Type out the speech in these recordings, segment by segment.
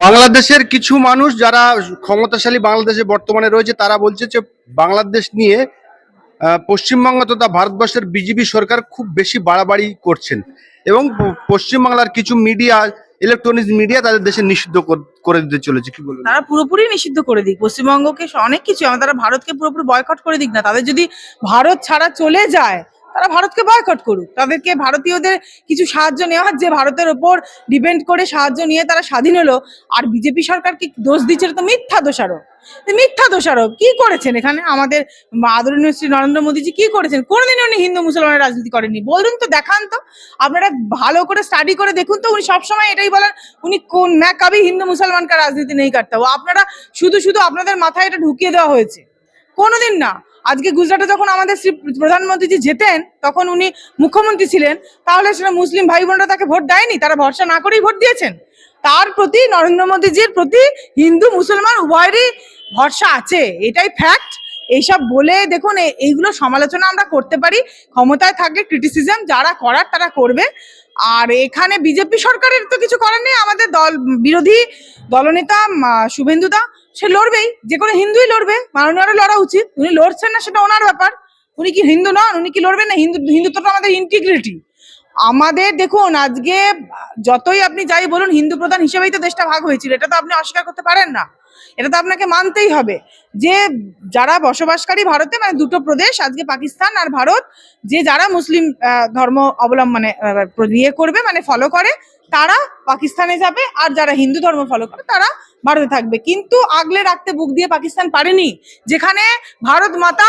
বাংলাদেশের কিছু মানুষ যারা ক্ষমতাশালী বাংলাদেশে বর্তমানে রয়েছে, তারা বলছে যে বাংলাদেশ নিয়ে পশ্চিমবঙ্গ তথা ভারতবর্ষের বিজেপি সরকার খুব বেশি বাড়াবাড়ি করছেন। এবং পশ্চিমবাংলার কিছু মিডিয়া ইলেকট্রনিক্স মিডিয়া তাদের দেশে নিষিদ্ধ করে দিতে চলেছে। কি বলব তারা পুরোপুরি নিষিদ্ধ করে দিক। পশ্চিমবঙ্গকে অনেক কিছু, তারা ভারতকে পুরোপুরি বয়কট করে দিক না। তাদের যদি ভারত ছাড়া চলে যায় তারা ভারতকে বয়কট করুক। তাদেরকে ভারতীয়দের কিছু সাহায্য নেওয়া যে ভারতের ওপর ডিপেন্ড করে সাহায্য নিয়ে তারা স্বাধীন হলো, আর বিজেপি সরকারকে দোষ দিচ্ছে তো মিথ্যা দোষারোপ। মিথ্যা দোষারোপ। কি করেছেন এখানে? আমাদের আদরণীয় শ্রী নরেন্দ্র মোদীজি কি করেছেন? কোনোদিন উনি হিন্দু, মুসলমানের রাজনীতি করেননি। বলুন তো, দেখান তো। আপনারা ভালো করে স্টাডি করে দেখুন তো, উনি সবসময় এটাই বলেন, উনি কোন কবি হিন্দু মুসলমান কা রাজনীতি নেই করতে ও আপনারা শুধু শুধু আপনাদের মাথায় এটা ঢুকিয়ে দেওয়া হয়েছে। কোনোদিন না। আজকে গুজরাটে যখন আমাদের শ্রী প্রধানমন্ত্রীজি যেতেন, তখন উনি মুখ্যমন্ত্রী ছিলেন, তাহলে সেটা মুসলিম ভাই বোনরা তাকে ভোট দেয়নি, তারা ভরসা না করেই ভোট দিয়েছেন। তার প্রতি নরেন্দ্র মোদীজির প্রতি হিন্দু, মুসলমান, উভয়েরই ভরসা আছে, এটাই ফ্যাক্ট এইসব বলে দেখুন এইগুলো সমালোচনা আমরা করতে পারি, ক্ষমতায় থাকলে ক্রিটিসিজম যারা করার তারা করবে। আর এখানে বিজেপি সরকারের তো কিছু করার নেই, আমাদের দল, বিরোধী দলনেতা শুভেন্দুদা সে লড়বেই, যে কোনো হিন্দুই লড়বে মাননীয়রও লড়া উচিত, উনি লড়ছেন না সেটা ওনার ব্যাপার, উনি কি হিন্দু নন, উনি কি লড়বেন না? হিন্দু, হিন্দুত্বটা আমাদের ইন্টিগ্রিটি আমাদের দেখুন, আজকে যতই আপনি যাই বলুন, হিন্দু প্রধান হিসেবেই তো দেশটা ভাগ হয়েছিল, এটা তো আপনি অস্বীকার করতে পারেন না। এটা তো আপনাকে মানতেই হবে যে যারা বসবাসকারী ভারতে মানে দুটো প্রদেশ, আজকে পাকিস্তান আর ভারত, যে যারা মুসলিম ধর্ম অবলম্বন ইয়ে করবে মানে ফলো করে তারা পাকিস্তানে যাবে আর যারা হিন্দু ধর্ম ফলো করে তারা ভারতে থাকবে। কিন্তু আগলে রাখতে বুক দিয়ে পাকিস্তান পারেনি, যেখানে ভারত মাতা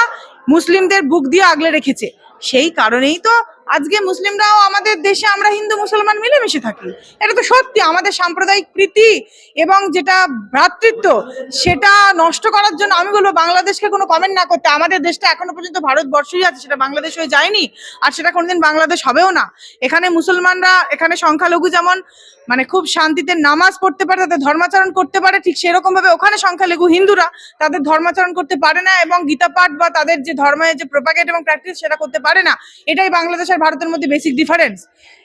মুসলিমদের বুক দিয়ে আগলে রেখেছে। সেই কারণেই তো আজকে মুসলিমরাও আমাদের দেশে আমরা হিন্দু মুসলমান মিলেমিশে থাকি। এটা তো সত্যি, আমাদের সাম্প্রদায়িক প্রীতি এবং যেটা ভ্রাতৃত্ব, সেটা নষ্ট করার জন্য আমি বলব বাংলাদেশকে কোনো কমেন্ট না করতে। আমাদের দেশটা এখনও পর্যন্ত ভারতবর্ষই আছে, সেটা বাংলাদেশ হয়ে যায়নি আর সেটা কোনোদিন বাংলাদেশ হবেও না। এখানে মুসলমানরা, এখানে সংখ্যালঘু যেমন মানে খুব শান্তিতে নামাজ পড়তে পারে, তাদের ধর্মাচরণ করতে পারে, ঠিক সেরকম ভাবে ওখানে সংখ্যালঘু হিন্দুরা তাদের ধর্মাচরণ করতে পারে না এবং গীতা পাঠ বা তাদের যে ধর্মের যে প্রোপাগেট এবং প্র্যাকটিস সেটা করতে পারে না। এটাই বাংলাদেশ আর ভারতের মধ্যে বেসিক ডিফারেন্স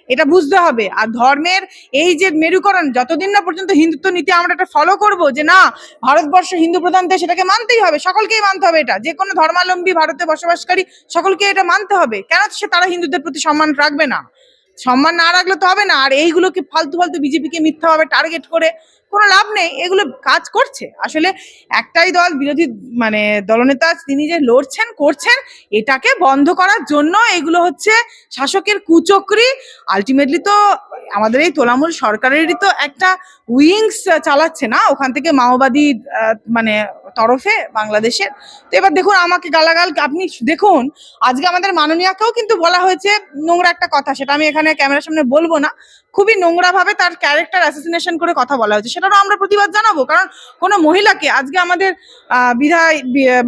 এটা বুঝতে হবে। আর ধর্মের এই যে মেরুকরণ, যতদিন না পর্যন্ত হিন্দুত্ব নীতি আমরা এটা ফলো করব, যে না, ভারতবর্ষ হিন্দু প্রধান দেশ, এটাকে মানতেই হবে, সকলকেই মানতে হবে এটা। যে কোনো ধর্মাবলম্বী ভারতে বসবাসকারী সকলকে এটা মানতে হবে। কেন সে তারা হিন্দুদের প্রতি সম্মান রাখবে না? সম্মান না রাখলে তো হবে না। আর এইগুলোকে ফালতু ফালতু বিজেপিকে মিথ্যাভাবে টার্গেট করে কোনো লাভ নেই, এগুলো কাজ করছে। আসলে একটাই দল, বিরোধী মানে দলনেতা তিনি যে লড়ছেন, করছেন, এটাকে বন্ধ করার জন্য এগুলো হচ্ছে শাসকের কুচক্রি। আলটিমেটলি তো আমাদের এই তোলামূল সরকারেরই তো একটা উইংস চালাচ্ছে না? ওখান থেকে মাওবাদী মানে তরফে বাংলাদেশের। তো এবার দেখুন আমাকে গালাগাল, আপনি দেখুন, আজকে আমাদের মাননীয়াকেও কিন্তু বলা হয়েছে নোংরা একটা কথা, সেটা আমি এখানে ক্যামেরার সামনে বলব না। খুবই নোংরাভাবে তার ক্যারেক্টার অ্যাসোসিনেশন করে কথা বলা হয়েছে, সেটারও আমরা প্রতিবাদ জানাব, কারণ কোনো মহিলাকে আজকে আমাদের বিধায়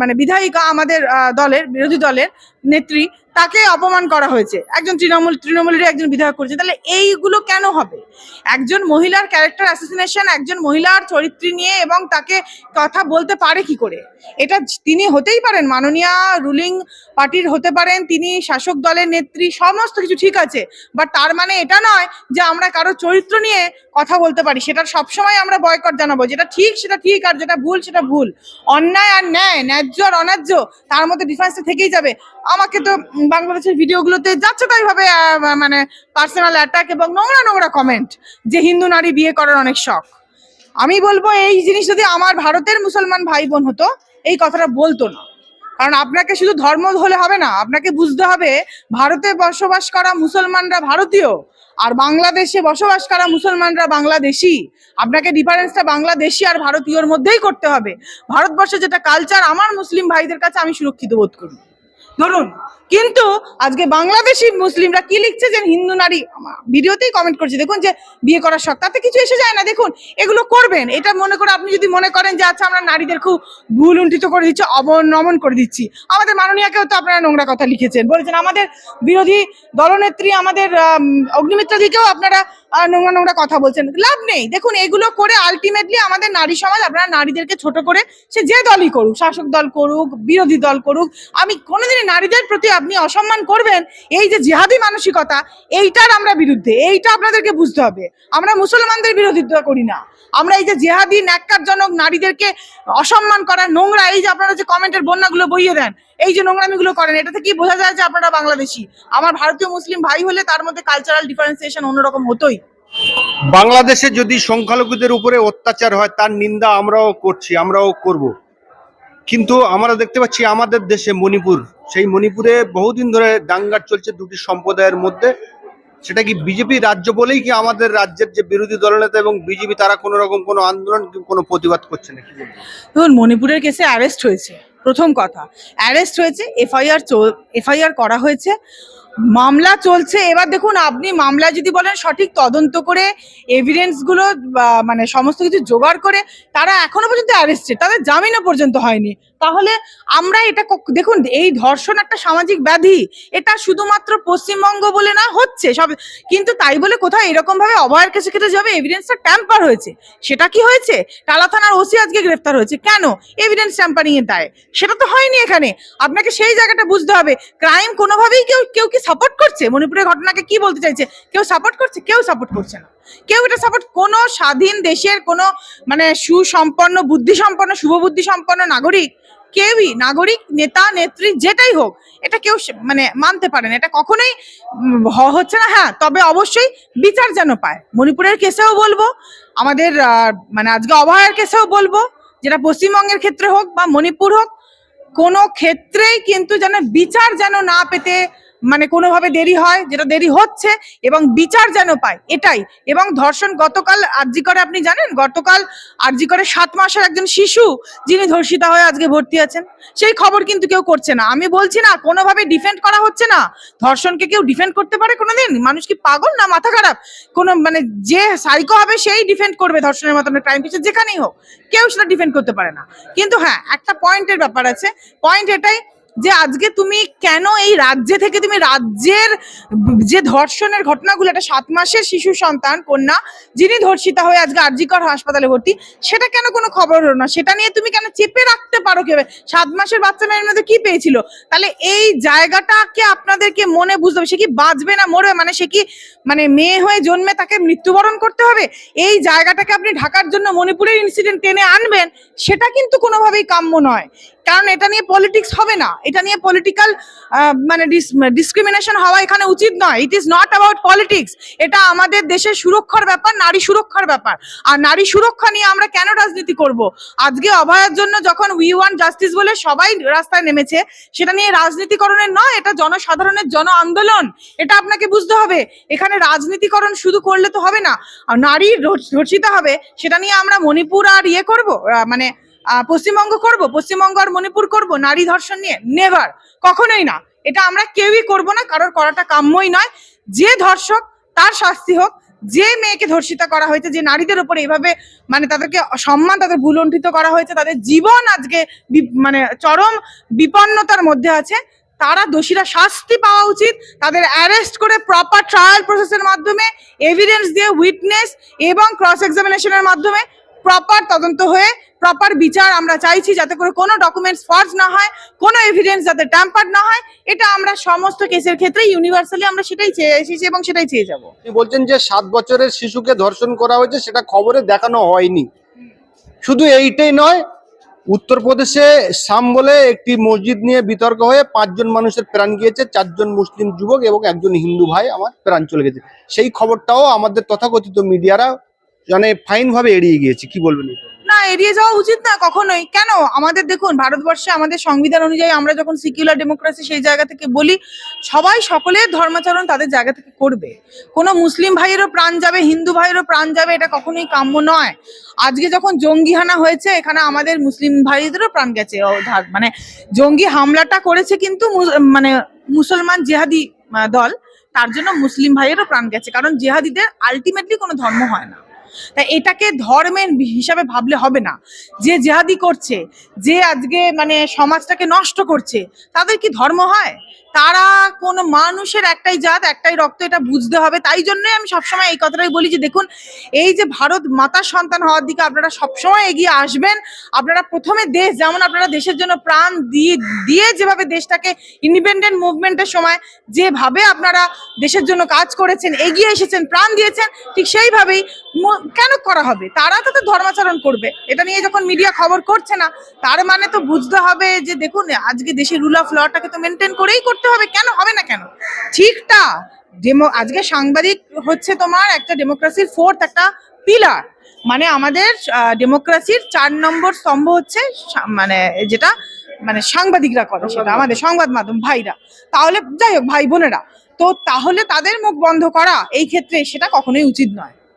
মানে বিধায়িকা আমাদের দলের, বিরোধী দলের নেত্রী তাকে অপমান করা হয়েছে। একজন তৃণমূল তৃণমূলেরই একজন বিধায়ক করেছে। তাহলে এইগুলো কেন হবে? একজন মহিলার ক্যারেক্টার অ্যাসোসিনেশন একজন মহিলার চরিত্র নিয়ে এবং তাকে কথা বলতে পারে কি করে? এটা তিনি হতেই পারেন। মাননীয়া রুলিং পার্টির হতে পারেন, তিনি শাসক দলের নেত্রী, সমস্ত কিছু ঠিক আছে। বাট তার মানে এটা নয় যে আমরা কারও চরিত্র নিয়ে কথা বলতে পারি। সেটা সবসময় আমরা বয়কট জানাব। যেটা ঠিক, সেটা ঠিক, আর যেটা ভুল, সেটা ভুল। অন্যায় আর ন্যায়, ন্যায্য আর অন্যায্য, তার মধ্যে ডিফারেন্সটা থেকেই যাবে। আমাকে তো বাংলাদেশের ভিডিওগুলোতে ভাবে মানে পার্সোনাল অ্যাটাক এবং নোংরা নোংরা কমেন্ট যে হিন্দু নারী বিয়ে করার অনেক শখ। আমি বলব এই জিনিস যদি আমার ভারতের মুসলমান ভাই বোন হতো, এই কথাটা বলতো না। কারণ আপনাকে শুধু ধর্ম হলে হবে না, আপনাকে বুঝতে হবে ভারতে বসবাস করা মুসলমানরা ভারতীয় আর বাংলাদেশে বসবাস করা মুসলমানরা বাংলাদেশি। আপনাকে ডিফারেন্সটা বাংলাদেশি আর ভারতীয়র মধ্যেই করতে হবে। ভারতবর্ষে যেটা কালচার আমার মুসলিম ভাইদের কাছে আমি সুরক্ষিত বোধ করি। ধরুন। কিন্তু আজকে বাংলাদেশি মুসলিমরা কি লিখছে যে হিন্দু নারী? ভিডিওতেই কমেন্ট করছে। দেখুন যে বিয়ে করার শখ তাতে কিছু এসে যায় না। দেখুন এগুলো করবেন। এটা মনে করে আপনি যদি মনে করেন যে আচ্ছা আমরা নারীদের খুব ভুল উন্ঠিত করে দিচ্ছি অবনমন করে দিচ্ছি। আমাদের মাননীয়াকেও তো আপনারা নোংরা কথা লিখেছেন। বলেছেন আমাদের বিরোধী দলনেত্রী আমাদের আম, অগ্নিমিত্রাদিকেও আপনারা নোংরা নোংরা কথা বলছেন। লাভ নেই। দেখুন এগুলো করে আলটিমেটলি আমাদের নারী সমাজ আপনারা নারীদেরকে ছোট করে সে যে দলই করুক শাসক দল করুক বিরোধী দল করুক আমি কোনোদিনই নারীদের প্রতি আপনি অসম্মান করবেন, এই যে জেহাদি মানসিকতা, এইটার আমরা বিরুদ্ধে, এইটা আপনাদেরকে বুঝতে হবে। আমরা মুসলমানদের বিরোধিতা করি না। আমরা এই যে জেহাদি, ন্যাক্কারজনক নারীদেরকে অসম্মান করা নোংরা, এই যে আপনারা যে কমেন্টের বন্যাগুলো বইয়ে দেন, এই যে নোংরামিগুলো করেন এটা থেকেই বোঝা যায় যে আপনারা বাংলাদেশি? আমার ভারতীয় মুসলিম ভাই হলে তার মধ্যে কালচারাল ডিফারেন্সিয়েশন অন্যরকম হতোই। বাংলাদেশে যদি সংখ্যালঘুদের উপরে অত্যাচার হয়, তার নিন্দা আমরাও করছি, আমরাও করব। কিন্তু আমরা দেখতে পাচ্ছি আমাদের দেশে মণিপুর। সেই মণিপুরে বহুদিন ধরে দাঙ্গার চলছে দুটি সম্প্রদায়ের মধ্যে। সেটা কি বিজেপি রাজ্য বলেই কি আমাদের রাজ্যের যে বিরোধী দলনেতা এবং বিজেপি তারা কোনো রকম কোনো আন্দোলন কোনো প্রতিবাদ করছে না ধরুন মণিপুরের কেসে অ্যারেস্ট হয়েছে। প্রথম কথা। অ্যারেস্ট হয়েছে এফআইআর এফআইআর করা হয়েছে। মামলা চলছে। এবার দেখুন, আপনি মামলা যদি বলেন সঠিক তদন্ত করে এভিডেন্সগুলো বা মানে সমস্ত কিছু জোগাড় করে, তারা এখনও পর্যন্ত অ্যারেস্টেড তাদের জামিনও পর্যন্ত হয়নি। তাহলে আমরা এটা দেখুন, এই ধর্ষণ একটা সামাজিক ব্যাধি। এটা শুধুমাত্র পশ্চিমবঙ্গ বলে না, হচ্ছে সব। কিন্তু তাই বলে কোথাও এরকম ভাবে অভয়ের কাছে কেটে যাবে এভিডেন্সটা ট্যাম্পার হয়েছে। সেটা কি হয়েছে? টালা থানার ওসি আজকে গ্রেফতার হয়েছে। কেন? এভিডেন্স ট্যাম্পারিং এর দায়। সেটা তো হয়নি এখানে। আপনাকে সেই জায়গাটা বুঝতে হবে। ক্রাইম কোনোভাবেই কেউ কেউ কি সাপোর্ট করছে? মণিপুরের ঘটনাকে কি বলতে চাইছে? কেউ সাপোর্ট করছে? কেউ সাপোর্ট করছে না। কেউ এটা সাপোর্ট কোনো স্বাধীন দেশের কোনো মানে সুসম্পন্ন, বুদ্ধিসম্পন্ন শুভবুদ্ধি সম্পন্ন নাগরিক, কেউই নাগরিক, নেতা, নেত্রী, যেটাই হোক, এটা কেউ মানে মানতে পারে না। এটা কখনোই হচ্ছে না। হ্যাঁ তবে অবশ্যই বিচার যেন পায়। মণিপুরের কেসেও বলব, আমাদের মানে আজকে অভয়ের কেসেও বলব, যেটা পশ্চিমবঙ্গের ক্ষেত্রে হোক বা মণিপুর হোক, কোনো ক্ষেত্রেই কিন্তু যেন বিচার যেন না পেতে মানে কোনোভাবে দেরি হয়, যেটা দেরি হচ্ছে এবং বিচার যেন পায়, এটাই। এবং ধর্ষণ গতকাল আরজি করে, আপনি জানেন? গতকাল আরজি করে সাত মাসের একজন শিশু যিনি ধর্ষিতা হয়ে আজকে ভর্তি আছেন, সেই খবর কিন্তু কেউ করছে না। আমি বলছি না, কোনোভাবে ডিফেন্ড করা হচ্ছে না। ধর্ষণকে কেউ ডিফেন্ড করতে পারে কোনোদিন? মানুষ কি পাগল না মাথা খারাপ? কোনো মানে যে সাইকো হবে, সেই ডিফেন্ড করবে ধর্ষণের মতো ক্রাইম পিছনে যেখানেই হোক। কেউ সেটা ডিফেন্ড করতে পারে না। কিন্তু হ্যাঁ একটা পয়েন্টের ব্যাপার আছে। পয়েন্ট এটাই যে আজকে তুমি কেন এই রাজ্যে থেকে তুমি রাজ্যের যে ধর্ষণের ঘটনাগুলো একটা সাত মাসের শিশু সন্তান, কন্যা, যিনি ধর্ষিতা হয়ে আজকে আরজিকর হাসপাতালে ভর্তি, সেটা কেন কোনো খবর হলো না? সেটা নিয়ে তুমি কেন চেপে রাখতে পারো কেবে? সাত মাসের বাচ্চা মেয়ের মধ্যে কি পেয়েছিল? তাহলে এই জায়গাটাকে আপনাদেরকে মনে বুঝতে হবে, সে কি বাঁচবে না মরবে? মানে সে কি মানে মেয়ে হয়ে জন্মে তাকে মৃত্যুবরণ করতে হবে? এই জায়গাটাকে আপনি ঢাকার জন্য মণিপুরের ইনসিডেন্ট টেনে আনবেন, সেটা কিন্তু কোনোভাবেই কাম্য নয়। কারণ এটা নিয়ে পলিটিক্স হবে না। এটা নিয়ে পলিটিক্যাল মানে ডিসক্রিমিনেশন হওয়া এখানে উচিত নয়। It is not about politics এটা আমাদের দেশের সুরক্ষার ব্যাপার, নারী সুরক্ষার ব্যাপার। আর নারী সুরক্ষা নিয়ে আমরা কেন রাজনীতি করব? আজকে অভয়ের জন্য যখন উই ওয়ান জাস্টিস বলে সবাই রাস্তায় নেমেছে, সেটা নিয়ে রাজনীতিকরণের নয়, এটা জনসাধারণের জন আন্দোলন। এটা আপনাকে বুঝতে হবে। এখানে রাজনীতিকরণ শুধু করলে তো হবে না নারী ধর্ষিতা হবে, সেটা নিয়ে আমরা মণিপুর আর ইয়ে করব মানে পশ্চিমবঙ্গ করব, পশ্চিমবঙ্গ আর মণিপুর করব, নারী ধর্ষণ নিয়ে নেভার কখনোই না। এটা আমরা কেউই করব না, কারোর করাটা কাম্যই নয়। যে ধর্ষক, তার শাস্তি হোক, যে মেয়েকে ধর্ষিতা করা হয়েছে, যে নারীদের উপরে এভাবে মানে তাদেরকে সম্মান তাদের ভুলণ্ঠিত করা হয়েছে, তাদের জীবন আজকে মানে চরম বিপন্নতার মধ্যে আছে, তারা দোষীরা শাস্তি পাওয়া উচিত। তাদের অ্যারেস্ট করে প্রপার ট্রায়াল প্রসেসের মাধ্যমে এভিডেন্স দিয়ে উইটনেস এবং ক্রস এক্সামিনেশনের মাধ্যমে প্রপার তদন্ত হয়ে প্রপার বিচার আমরা চাইছি যাতে করে কোনো ডকুমেন্টস ফর্জ না হয়, কোনো এভিডেন্স যাতে ট্যাম্পার না হয়, এটা আমরা সমস্ত কেসের ক্ষেত্রে ইউনিভার্সালি আমরা সেটাই চেয়ে এসেছি এবং সেটাই চেয়ে যাব। বলছেন যে সাত বছরের শিশুকে ধর্ষণ করা হয়েছে, সেটা খবরে দেখানো হয়নি। শুধু এইটাই নয়, উত্তরপ্রদেশে সাম বলে একটি মসজিদ নিয়ে বিতর্ক হয়ে পাঁচজন মানুষের প্রাণ গিয়েছে, চারজন মুসলিম যুবক এবং একজন হিন্দু ভাই আমার প্রাণ চলে গেছে। সেই খবরটাও আমাদের তথাকথিত মিডিয়ারা মানে ফাইন ভাবে এড়িয়ে গিয়েছে, কি বলবেন? না, এড়িয়ে যাওয়া উচিত না কখনোই। কেন? আমাদের দেখুন, ভারতবর্ষে আমাদের সংবিধান অনুযায়ী আমরা যখন সিকিউলার ডেমোক্রেসি সেই জায়গা থেকে বলি, সবাই সকলের ধর্মাচরণ তাদের জায়গা থেকে করবে। কোনো মুসলিম ভাইয়েরও প্রাণ যাবে, হিন্দু ভাইয়েরও প্রাণ যাবে, এটা কখনোই কাম্য নয়। আজকে যখন জঙ্গি হানা হয়েছে, এখানে আমাদের মুসলিম ভাইদেরও প্রাণ গেছে। মানে জঙ্গি হামলাটা করেছে কিন্তু মানে মুসলমান জেহাদি দল, তার জন্য মুসলিম ভাইয়েরও প্রাণ গেছে। কারণ জেহাদিদের আলটিমেটলি কোনো ধর্ম হয় না। তাই এটাকে ধর্মের হিসাবে ভাবলে হবে না। যে জেহাদি করছে, যে আজকে মানে সমাজটাকে নষ্ট করছে, তাদের কি ধর্ম হয়? তারা কোন মানুষের একটাই জাত, একটাই রক্ত, এটা বুঝতে হবে। তাই জন্যই আমি সবসময় এই কথাটাই বলি যে দেখুন, এই যে ভারত মাতার সন্তান হওয়ার দিকে আপনারা সবসময় এগিয়ে আসবেন। আপনারা প্রথমে দেশ, যেমন আপনারা দেশের জন্য প্রাণ দিয়ে দিয়ে যেভাবে দেশটাকে ইন্ডিপেন্ডেন্ট মুভমেন্টের সময় যেভাবে আপনারা দেশের জন্য কাজ করেছেন, এগিয়ে এসেছেন, প্রাণ দিয়েছেন, ঠিক সেইভাবেই কেন করা হবে? তারা তো ধর্মাচরণ করবে। এটা নিয়ে যখন মিডিয়া খবর করছে না, তার মানে তো বুঝতে হবে যে দেখুন, আজকে দেশের রুল অফ লটাকে তো মেনটেন করেই করতে হবে, কেন হবে না কেন? ঠিকটা ডেমো আজকে সাংবাদিক হচ্ছে তোমার একটা ডেমোক্রেসির ফোর্থ একটা পিলার মানে আমাদের ডেমোক্রেসির চার নম্বর স্তম্ভ হচ্ছে মানে যেটা মানে সাংবাদিকরা করে সেটা, আমাদের সংবাদ মাধ্যম, ভাইরা। তাহলে যাই হোক, ভাই বোনেরা। তো তাহলে তাদের মুখ বন্ধ করা এই ক্ষেত্রে সেটা কখনোই উচিত নয়।